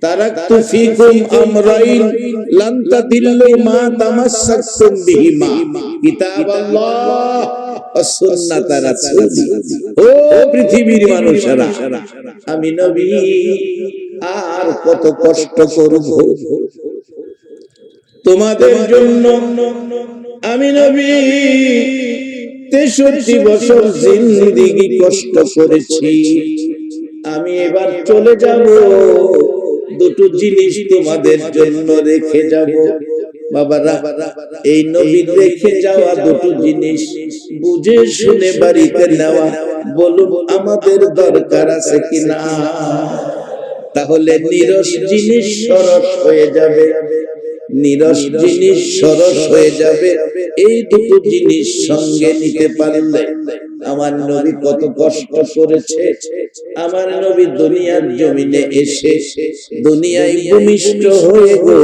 তারাকতু ফিকুম আমরাইন মা বিহিমা। ও পৃথিবীর আমি নবী, আর কত কষ্ট করব। তোমাদের জন্য আমি নবী, তেষট্টি বছর জিন্দিগি কষ্ট করেছি। আমি এবার চলে যাব। দুটো জিনিস তোমাদের জন্য রেখে যাব। বাবারা, এই রেখে যাওয়া দুটো জিনিস বুঝে শুনে বাড়িতে নেওয়া। বলুন, আমাদের দরকার আছে কিনা? তাহলে নিরস জিনিস সরস হয়ে যাবে। নিরস জিনিস সরস হয়ে যাবে। এই দুটো জিনিস সঙ্গে নিতে পারলে আমার নবী কত কষ্ট করেছে। আমার নবী দুনিয়ার জমিনে এসে দুনিয়ায় ভূমিষ্ঠ হয়ে গো।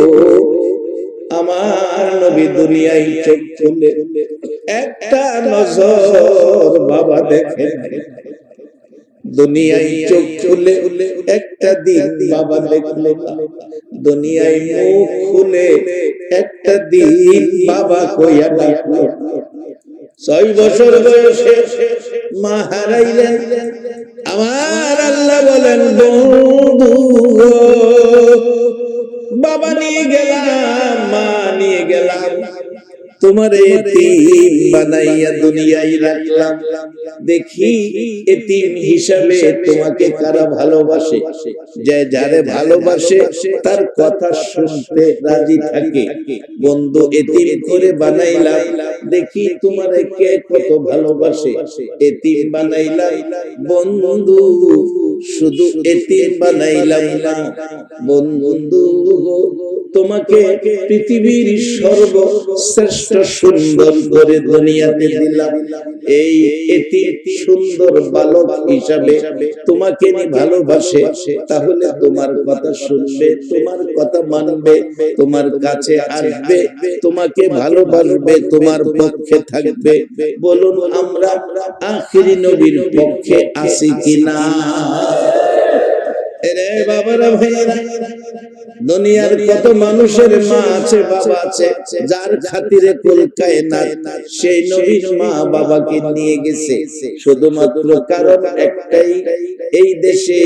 আমার নবী দুনিয়ায় চোখ খুলে একটা নজর বাবা দেখে দুনিয়ায় চোখ খুলে একটা দিন বাবা দেখল না। দুনিয়ায় মুখ খুলে একটা দিন বাবা কইয়া ডাকলো। ছয় বছর বয়সে মা হারাইলেন। আমার আল্লাহ বলেন বন্ধু বাবা নিয়ে গেলাম মা নিয়ে গেলাম। তোমার এতিম বানাইয়া দুনিয়ায় রাখলাম। দেখি এতিম হিসাবে তোমাকে কারা ভালোবাসে। যে যারে ভালোবাসে তার কথা শুনতে রাজি থাকে। বন্ধু এতিম করে বানাইলাম। দেখি তোমার কে কত ভালোবাসে। এতিম বানাইলাম। বন্ধু শুধু এতিম বানাইলাম না। বন্ধু তোমাকে পৃথিবীর সর্বশ্রেষ্ঠ সুন্দর করে দুনিয়াতে দিলাম। এই এটি সুন্দর বালক হিসাবে তোমাকে নি ভালোবাসে, তাহলে তোমার কথা শুনবে, তোমার কথা মানবে, তোমার কাছে আসবে, তোমাকে ভালোবাসবে, তোমার পক্ষে থাকবে। বলুন, আমরা আখিরি নবীর পক্ষে আসি কিনা? Hallelujah. শুধুমাত্র কারণ একটাই, এই দেশে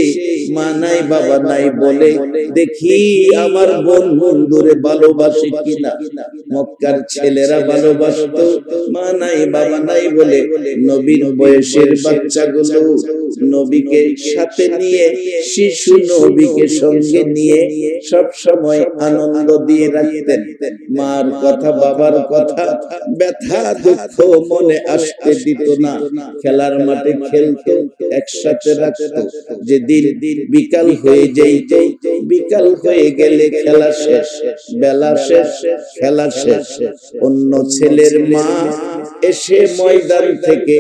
মা নাই, বাবা নাই বলে দেখি আমার বোন বন্ধুরে ভালোবাসে কিনা। মক্কার ছেলেরা ভালোবাসতো, মা নাই, বাবা নাই বলে নবীর বয়সের বাচ্চাগুলো নবীকে সাথে নিয়ে শিশু মার কথা, বাবার কথা, ব্যথা, দুঃখ মনে আসতে দিত না। খেলার মাঠে খেলতো, একসাথে রাখতো। যে দিন বিকাল হয়ে বিকাল হয়ে গেলে খেলা শেষ, বেলা শেষ, খেলা শেষ। অন্য ছেলের মা এসে ময়দান থেকে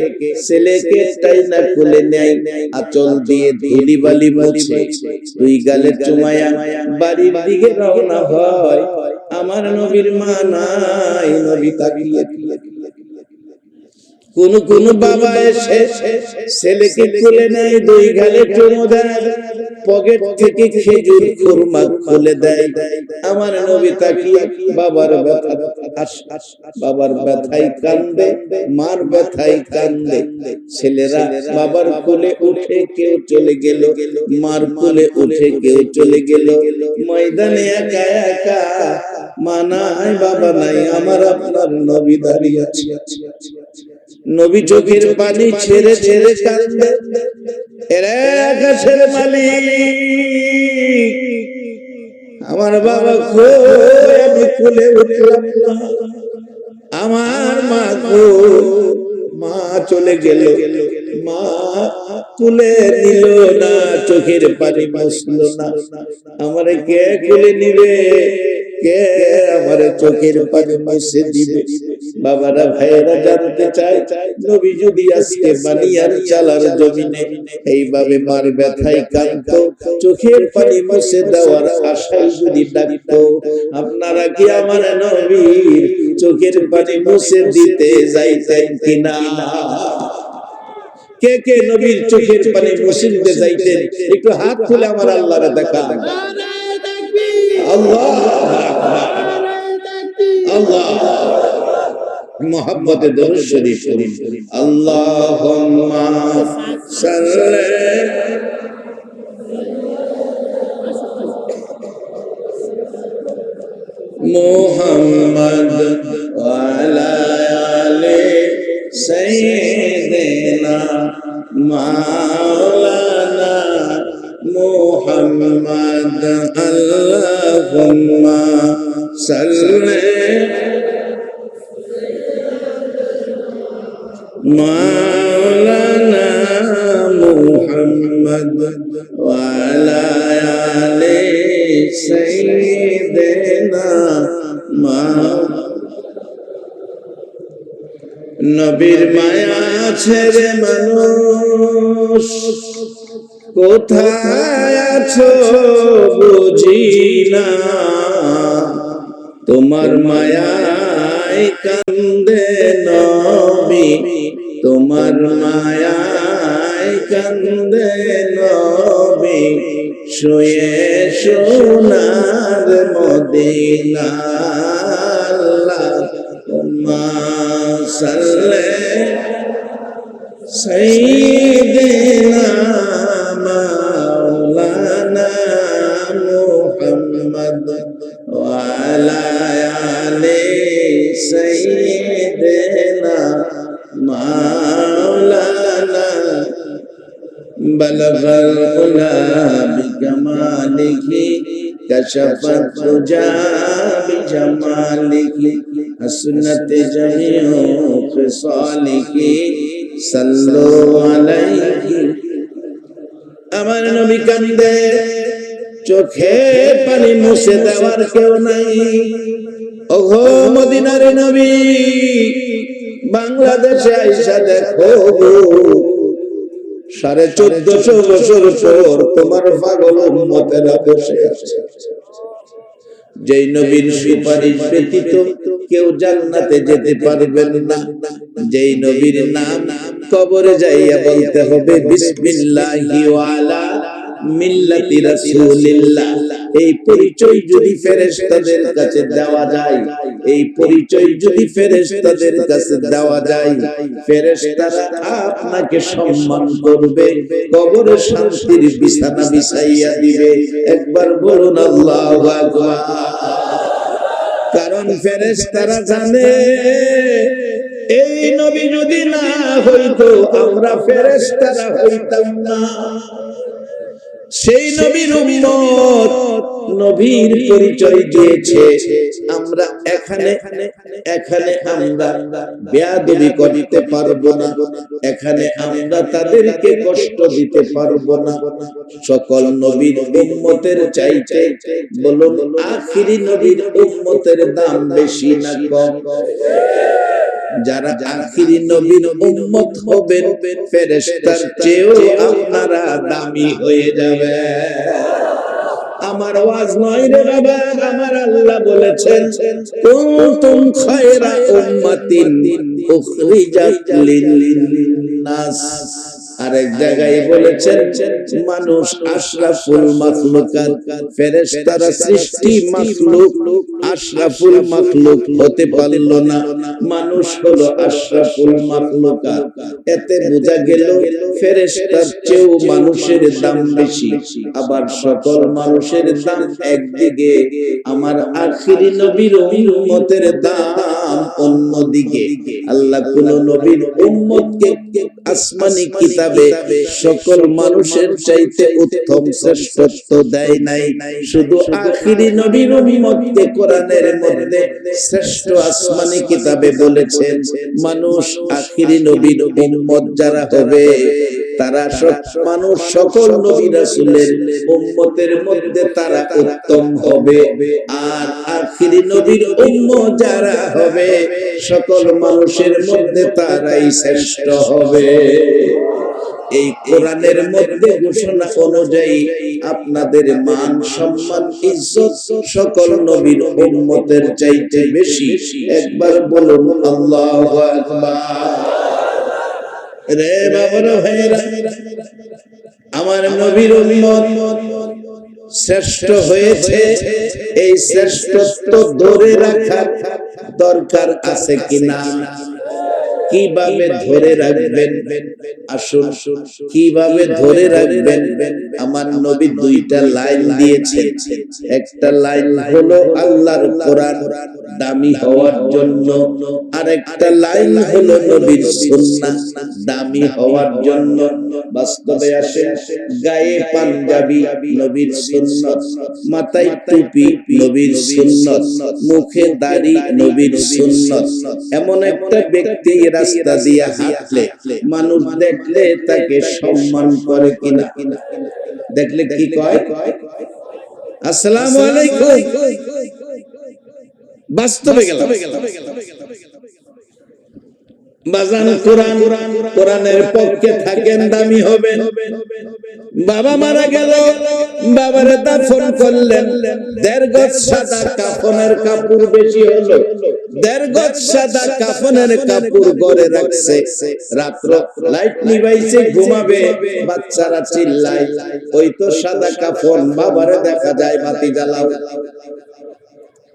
ছেলেকে টাইনা খুলে নেয়, আচল দিয়ে ধুলি বালি মুছে। দুই গালের চুমায়া বাড়ির দিকে রওনা হয়। আমার নবীর মা নাই নবী তাকিয়ে কোন কোন বাবা এসে ছেলেকে তুলে নেয়, দুই গালে চুমো দেয়, পকেট থেকে খেজুর খুলে দেয়। আমার নবী তাকিয়ে বাবার ব্যথা, বাবার ব্যথায় কান্দে, মার ব্যথায় কান্দে। ছেলেরা বাবার কোলে উঠে কেউ চলে গেল, মার কোলে উঠে কেউ চলে গেল। ময়দানে একা একা মা নাই, বাবা নাই, আমার আপনার নবী দাঁড়িয়ে আছে। নবী চোখের পানি ছেড়ে ছেড়ে কান্দে এরা আকাশের মালিক। আমার বাবা খো আমি খুলে উঠলাম না। আমার মা কো মা চলে গেল। চোখের পানি না। কে খুলে নিবে? কে আমার চোখের পানি দিবে? বাবারা, ভাইয়েরা জানতে চায়, নবী যদি আজকে বানিয়ার চালার জমিনে এইভাবে মার ব্যথায় কান্ত চোখের পানি মুছে দেওয়ার আশায় যদি ডাকতো, আপনারা কি আমার নবীর চোখের পানি মুছে দিতে যাইতেন কিনা? কে কে নবীর চোখের পানি মসজিদে যাইতেন? একটু হাত খুলে আমার আল্লাহরে দেখা। আল্লাহ। আল্লাহ। মোহাম্মদে দরুদ শরীফ আল্লাহুম্মা মোহাম্মদ سيدنا مولانا محمد. اللهم صل مولانا محمد وعلى آله سيدنا নবীর মায়া ছেড়ে মানুষ। কোথায় আছো বুঝি না তোমার মায়ায় কান্দে নবী। তোমার মায়ায় কান্দে নবী। শুয়ে সোনার মদিনা আল্লাহুম্মা وسل سيدنا مولانا محمد وعلى آل سيدنا مولانا بلغ الأولى بكماله كشف الدجى بجماله حسنت جميع خصاله صلوا عليه আমার নবী কান্দে চোখে পানি মুছে দেওয়ার কেউ নাই ওঘো মদিনার নবী বাংলাদেশে আইসা দেখো গো। সাড়ে চোদ্দশো বছর পর তোমার পাগল উম্মতেরা বসে আছে যেই নবীর সুপারিশ ব্যতীত কেউ জান্নাতে যেতে পারবেন না। যেই নবীর নাম কবরে যাইয়া বলতে হবে, বিসমিল্লাহি ওয়ালা মিল্লাতি রাসূলিল্লাহ। এই পরিচয় যদি ফেরেশতাদের কাছে দেওয়া যায়, এই পরিচয় যদি ফেরেশতাদের কাছে দেওয়া যায়, ফেরেশতারা আপনাকে সম্মান করবে, কবরে শান্তির বিছানা বিছাইয়া দিবে। একবার বলুন, আল্লাহু আকবার। কারণ ফেরেশতারা জানে, এই নবী যদি না হইতো, আমরা ফেরেশতারা হইতাম না। সেই নবীর উম্মত নবীর পরিচয় দিয়েছে। আমরা এখানে এখানে আমরা বেয়াদবি করতে পারব না। এখানে আমরা তাদেরকে কষ্ট দিতে পারব না। সকল নবীর উম্মতের চাইতে বলুন, আখিরি নবীর উম্মতের দাম বেশি না কম? যারা আখিরি নবীর উম্মত হবেন, ফেরেশতার চেয়েও আপনারা দামি হয়ে যাবে আমার আওয়াজ নয় রে বাবা, আমার আল্লাহ বলেছেন, কুনতুম খায়রা উম্মাতিন উখরিজাত লিন-নাস। আরেক জায়গায় বলেছেন, মানুষ আশরাফুল মাখলুকাত, ফেরেশতারা সৃষ্টি মাখলুক। আশরাফুল মাখলুক হতে পারল না। মানুষ হলো আশরাফুল মাখলুকাত। এতে বোঝা গেল ফেরেশতার চেয়েও মানুষের দাম বেশি। আবার সকল মানুষের দাম একদিকে। আমার আখিরি নবীর উম্মতের দাম অন্যদিকে। আল্লাহ কোন নবীর উম্মতকে আসমানি কিতাবে সকল মানুষের চাইতে উত্তম শ্রেষ্ঠত্ব দেয় নাই। শুধু আখিরি নবীর উম্মতকে কোরআনের মধ্যে শ্রেষ্ঠ আসমানি কিতাবে বলেছেন মানুষ আখিরি নবীর উম্মত যারা হবে তারা সব মানুষ সকল নবী রাসূলের উম্মতের মধ্যে তারা উত্তম হবে। আর আখিরি নবীর উম্মত যারা হবে, সকল মানুষের মধ্যে তারাই শ্রেষ্ঠ হবে। এই কোরআনের মধ্যে ঘোষণা অনুযায়ী আপনাদের মান, সম্মান, ইজ্জত সকল নবীর উম্মতের চাইতে বেশি। একবার বলুন, আল্লাহু আকবার। রে বাবর ভাইরা, আমার নবীর উম্মত শ্রেষ্ঠ হয়েছে, এই শ্রেষ্ঠত্ব ধরে রাখার দরকার আছে কিনা? কীভাবে ধরে রাখবেন? আসুন, কীভাবে ধরে রাখবেন? আমার নবী দুইটা লাইন দিয়েছে একটা লাইন হলো আল্লাহর কোরআন দামি হওয়ার জন্য আর একটা লাইন হলো নবীর সুন্নাহ দামি হওয়ার জন্য। বাস্তবে আসে গায়ে পাঞ্জাবি নবীর সুন্নত মাথায় টুপি নবীর সুন্নত মুখে দাড়ি নবীর সুন্নত এমন একটা ব্যক্তি রাস্তা দিয়ে হাঁটলে মানুষ দেখলে তাকে সম্মান করে কিনা? দেখলে কি কয়? আসসালামু আলাইকুম। বাস্তবে গেলাম। বাজান কোরআন, কোরআনের পক্ষে থাকেন, দামি হবেন। বাবা মারা গেল, বাবার দাফন করলেন। দেড় গজ সাদা কাফনের কাপড় বেশি হলো। দেড় গজ সাদা কাফনের কাপড় ঘরে রাখছে। রাত্র লাইট নিভাইছে, ঘুমাবে, বাচ্চারা চিল্লাই ওই তো সাদা কাফন, বাবারে দেখা যায় বাতি জ্বালাও।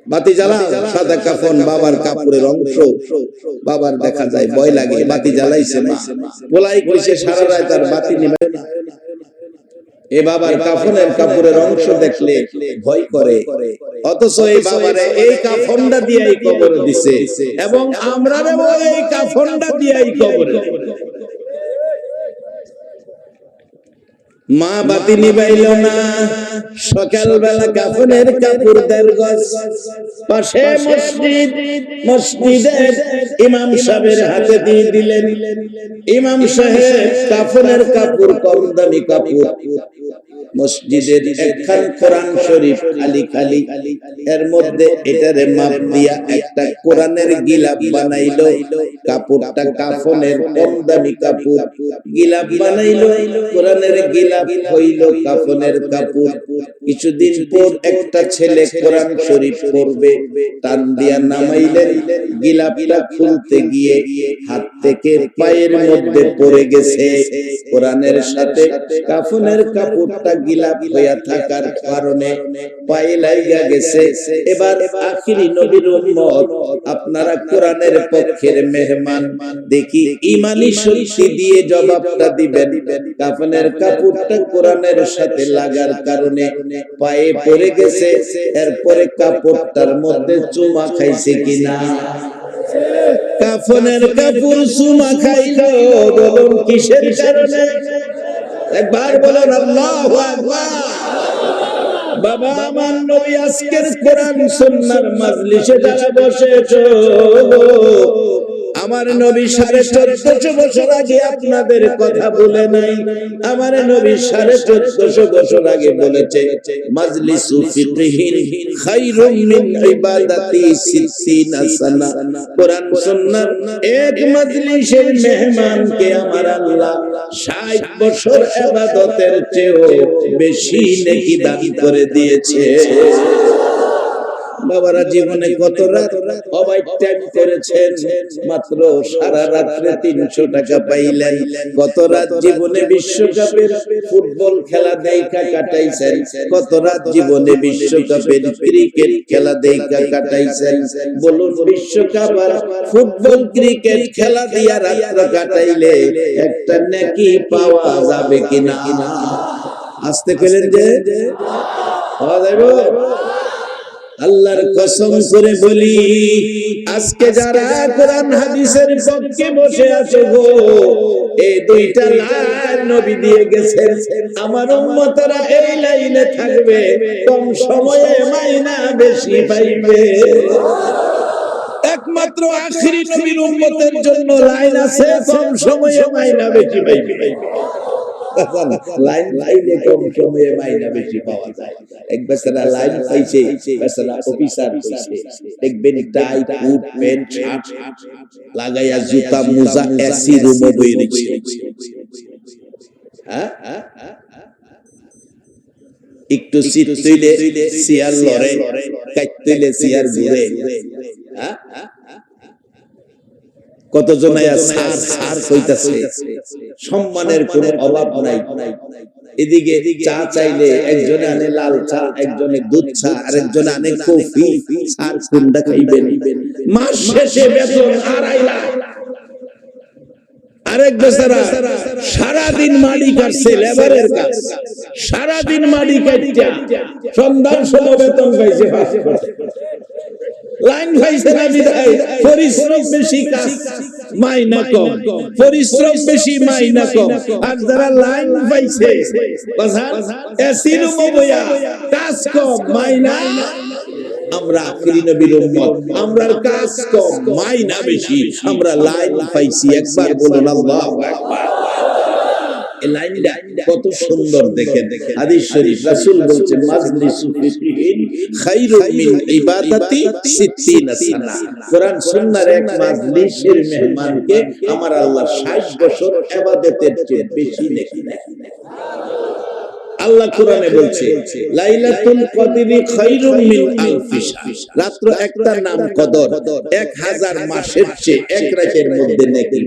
বাতি জ্বালাও, সাদা কাফন, বাবার কাপড়ের অংশ। বাবার দেখা যায়, ভয় লাগে, বাতি জ্বালাইছে মা। পোলাই কইছে, সারা রাত তার বাতি নিবে না। এ বাবার কাফনের কাপড়ের অংশ দেখলে ভয় করে। অথচ এই বাবারে এই কাফনটা দিয়েই কবর দিছে। এবং আমরা এই কাফনটা দিয়াই কবরে। মা বাতি নিবাইল না। সকালবেলা কাফনের কাপড় দেড় গজ। পাশে মসজিদ। মসজিদের ইমাম সাহেবের হাতে দিয়ে দিলেন। ইমাম সাহেব কাফনের কাপড় কম দামি কাপড়। মসজিদের একখান কোরআন শরীফ খালি খালি। এর মধ্যে এটারে মাপ দিয়া একটা কোরআনের গিলাপ কাপড়টা কাফনের কম দামি কাপড়। গিলাপ কোরআনের গিলাপ হইল কাফনের কাপড়। কিছুদিন পর একটা ছেলে কোরআন শরীফ পড়বে, টান দিয়া নামাইলেন। গিলাপটা খুলতে গিয়ে হাত থেকে পায়ের মধ্যে পড়ে গেছে। কোরআনের সাথে কাফনের কাপড়টা গিলাপ হইয়া থাকার কারণে পায়ে লাইগা গেছে। এবার আখিরি নবীর উম্মত, আপনারা কোরআনের পক্ষের মেহমান, দেখি ইমানি শক্তি দিয়ে জবাবটা দিবেন। কাফনের কাপড়টা কোরআনের সাথে লাগার কারণে পায়ে পড়ে গেছে। এরপরে কাপড়টার মধ্যে চুমা খাইছে কিনা? কাফনের কাপড় চুমা খাইলো বলুন কিসের কারণে? একবার বলেন আল্লাহু বাবা আমার নবী আজকের কোরআন সুন্নাহর মাজলিসে যারা বসেছো আমার নবী সাড়ে চোদ্দশো বছর আগে আপনাদের কথা বলে নাই। আমার নবী সাড়ে চোদ্দশো বছর আগে বলেছে, মাজলিসু ফিকহিন খায়রুম মিন ইবাদাতি কোরআন, সুন্নাহ, এক মাজলিসের মেহমানকে আমার আল্লাহ 60 বছর ইবাদতের চেয়েও বেশি নেকি দান করে দিয়েছে। বাবারা জীবনে কত রাত অবাই টাইম করেছেন? মাত্র সারা রাত্রে তিনশো টাকা পাইলেন। কত রাত জীবনে বিশ্বকাপের ফুটবল খেলা দেখা কাটাইছেন? কত রাত জীবনে বিশ্বকাপের ক্রিকেট খেলা দেখা কাটাইছেন? বলুন, বিশ্বকাপ আর ফুটবল ক্রিকেট খেলা দিয়া রাত্র কাটাইলে একটা নাকি পাওয়া যাবে কিনা? আসতে পেলেন যে। পাওয়া যাবে আল্লাহর কসম করে বলি, আজকে যারা কোরআন হাদিসের পক্ষে বসে আছে গো এই দুইটা লাইন নবী দিয়ে গেছেন। আমার উম্মতরা এই লাইনে থাকবে, কম সময়ে মাইনা বেশি পাইবে। একমাত্র আখিরি নবীর উম্মতের জন্য লাইন আছে, কম সময়ে মাইনা বেশি পাইবে। লাইন লাইনে কম সময়ে মাইনা বেশি পাওয়া যায়। এক বেচারা লাইন পাইছে বেচারা অফিসার পাইছে দেখবেন টাই বুট প্যান্ট শার্ট লাগাইয়া জুতা মোজা এসি রুমে বই রেখে হ্যাঁ? একটু সিট তুইলে সিয়ার লড়ে কাট তুইলে সিয়ার ঘুরে। হ্যাঁ? কতজন সার সার কইতাছে? সম্মানের কোনো অভাব নাই। এদিকে চা চাইলে একজনে আনে লাল চা একজনে দুধ চা আর একজনে আনে কফি। আর কোনটা খাইবেন? মাস শেষে বেতন আড়াই লাখ। আরেক বেচারা সারাদিন মাটি কাটছে লেবারের কাজ। সারাদিন মাটি কাটিয়া সন্ধ্যার সময় বেতন পাইছে লাইন পাইছে না বিদায়? পরিশ্রম বেশি কাজ, মাইনা কম। পরিশ্রম বেশি, মাইনা কম। আর যারা লাইন পাইছে বাজার এসি রুমে কাজ কম, মাইনা। আমরা নবীর উম্মত, আমরার কাজ কম, মাইনা বেশি। আমরা লাইন পাইছি একবার বলুন আল্লাহু আকবার। এই লাইনটা কত সুন্দর দেখেন। হাদিস শরীফ রাসূল বলছেন মাজলিসু ফিকহিন খায়রুম মিন ইবাদাতি 60 সানা। কোরআন সুন্নাহর এক মাজলিসের মেহমানকে আমার আল্লাহ 60 বছর ইবাদতের চেয়ে বেশি নেকি। দেয় আল্লাহ কোরআনে বলছে লাইলাতুল কদরি খায়রুম মিন আলফি রাত্র একটা নাম কদর। 1000 মাসের চেয়ে এক রাতের মধ্যে নেকি।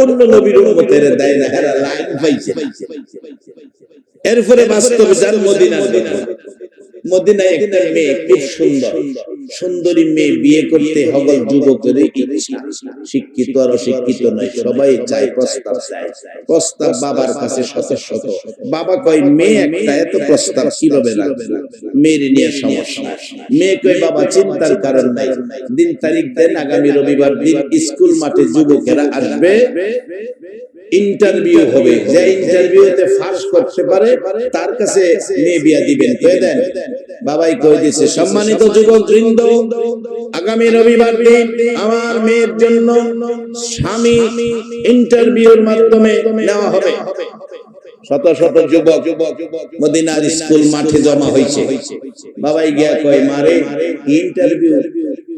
অন্য নবীর উম্মতের দেয় না হেরা লাইন পাইছে এরপরে বাস্তব যার মদিনা মদিনায় একটা মেয়ে খুব সুন্দর। সুন্দরী। মেয়ে বিয়ে করতে হগল যুবকের শিক্ষিত আর অশিক্ষিত নয় সবাই চায় প্রস্তাব চায় প্রস্তাব বাবার কাছে শত শত। বাবা কয় মেয়ে একটা এত প্রস্তাব কীভাবে লাগবে? মেয়ের নিয়ে সমস্যা মেয়ে কয় বাবা চিন্তার কারণ নাই। দিন তারিখ দেন আগামী রবিবার দিন স্কুল মাঠে যুবকেরা আসবে। ইন্টারভিউ হবে। যে ইন্টারভিউতে করতে পারে, তার কাছে দিবেন। দেন? বাবাই কয়ে দিছে? সম্মানিত যুবক বৃন্দ আগামী রবিবার দিন আমার মেয়ের জন্য স্বামী ইন্টারভিউর মাধ্যমে নেওয়া হবে। শত শত যুবক মদিনার স্কুল মাঠে জমা হয়েছে। বাবাই গিয়া কয়, মারে ইন্টারভিউ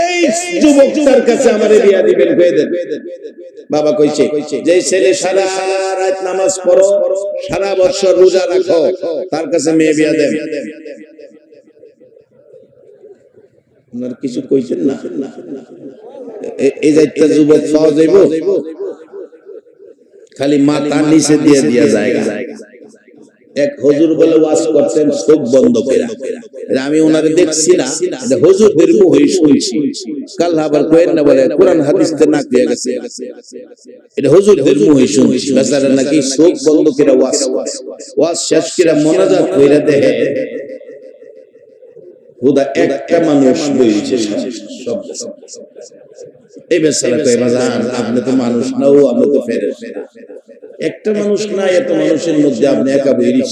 এই যুবকটার কাছে আমারে বিয়া দিবেন দেন। বাবা কইছে, যে ছেলে সারা রাত নামাজ পড়ো, সারা বছর রোজা রাখো, তার কাছে মেয়ে বিয়া দেন। কিছু কইছেন না? এই যাইতে যুবক খালি মাথা নিচে দিয়ে দিয়া জায়গা। এক হুজুর বলে ওয়াজ করতেন, চোখ বন্ধ করে আমি ওনারে দেখছি না, এটা হুজুরদের মুখে শুনছি। কাল আবার কয়েন না বলে, কোরআন হাদিস তে নাক দিয়ে গেছে। এটা হুজুরদের মুখে শুনছি, বেচারা নাকি চোখ বন্ধ করে ওয়াজ। ওয়াজ শেষ করে মোনাজাত কইরা দেখে, হুদা একটা মানুষ বইছে সব। এই বেচারা আপনি তো মানুষ না, ও আমরা তো ফেরেশ। একটা মানুষ না, এত মানুষের মধ্যে আপনি একা আপনি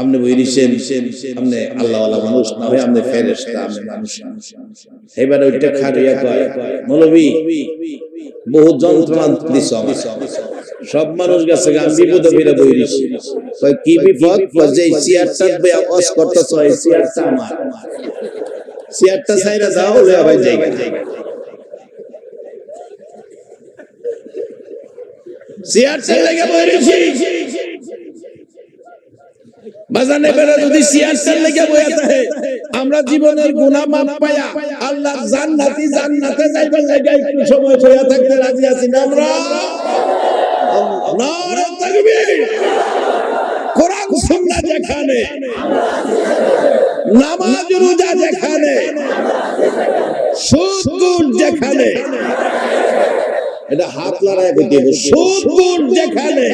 আপনি মানুষ না হয়ে আপনি মানুষ ওইটা খারিয়া কয়, মৌলবী বহু যন্ত্রণা দিছ সব মানুষ গেছে বিপদে ফিরে কি বিপদ? যে অস করতেছ আমার। চেয়ারটা সাইরা দাও হলে আবার জায়গা চেয়ারটা লেগে বইরেছি বাজানে বেড়া যদি চেয়ারটা লেগে বইয়া থাকে আমরা জীবনের গুনাহ মাপ পায়া আল্লাহ জান্নাতি জান্নাতে যাইবার লাগা একটু সময় বইয়া থাকতে রাজি আছি না আমরা নারে তাকবীর কোরআন সুন্নাহ যেখানে। নামাজ রোজা যেখানে যেখানে। এটা হাত লড়াই যেখানে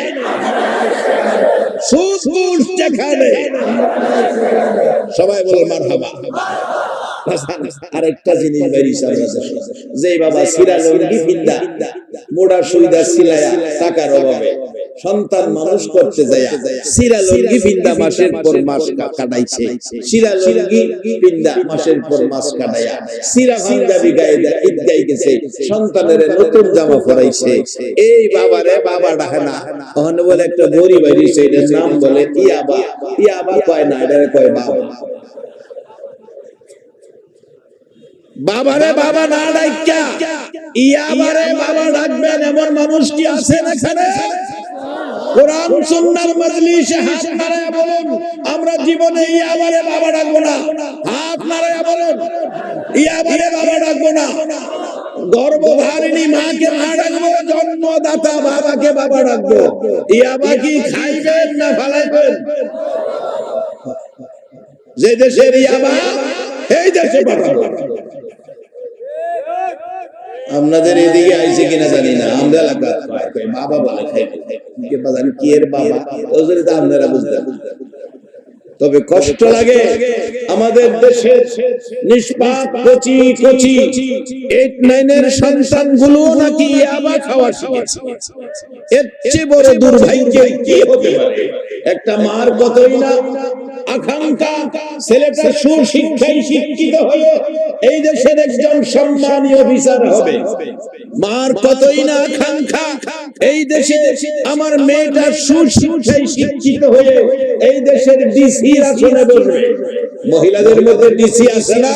যেখানে। সবাই বলে মারহাবা। আরেকটা জিনিস বেরিয়েছে যে বাবা সিরা লঙ্গি ফিন্দা মোড়া সুইদা সিলায়া, টাকার অভাবে। সন্তান মানুষ করতে যায়। সিরা লঙ্গি পিন্দা মাসের পর মাস কাটাইছে। সিরা লঙ্গি পিন্দা মাসের পর মাস কাটাইয়া। সিরা পাঞ্জাবি গায়ে দেয়া ঈদ গেছে সন্তানের নতুন জামা পরাইছে। এই বাবারে বাবা ডাকে না। ওখানে বলে একটা গরিব বাইরিছে এটার নাম বলে ইয়াবা ইয়াবা কয় না এটা কয় বাবা। বাবারে বাবা না ডাইকা ইয়াবারে বাবা ডাকবেন এমন মানুষ কি আছেন এখানে? কোরআন সুন্নাহর মজলিসে হাত নাড়ায়া বলুন, আমরা জীবনে ইয়াবারে বাবা ডাকবো না। হাত নাড়ায়া বলুন ইয়াবারে বাবা ডাকবো না। গর্ভধারিণী মাকে মা ডাকবো, জন্মদাতা বাবাকে বাবা ডাকবো। ইয়াবা কি খাইবেন না ফালাইবেন? যে দেশের ইয়াবা এই দেশে পাঠাবো। আপনাদের এদিকে আইছে কিনা জানি না, আমরা বাবা জানি কি এর বাবা তো আপনারা বুঝতে তবে কষ্ট লাগে আমাদের দেশের নিষ্পাপ, কচি কচি এইট নাইনের সন্তানগুলো নাকি ইয়াবা খাওয়া শিখেছে। এর চেয়ে বড় দুর্ভাগ্য কি একটা মার কতই না আকাঙ্ক্ষা, ছেলেটা সুশিক্ষায় শিক্ষিত হয়ে এই দেশের একজন সম্মানী অফিসার হবে। মার কতই না আকাঙ্ক্ষা, এই দেশে আমার মেয়েটা সুশিক্ষায় শিক্ষিত হয়ে এই দেশের ডিসি আসনে বসবে। মহিলাদের মধ্যে ডিসি আসে না,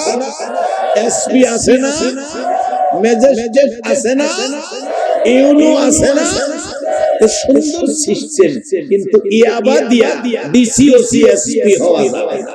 এসপি আসে না, ম্যাজিস্ট্রেট আছে না, ইউনো আসে না সুন্দর সিস্টেম কিন্তু ইয়াবা দিয়া ডিসি ও সিএসপি হওয়া যাবে না।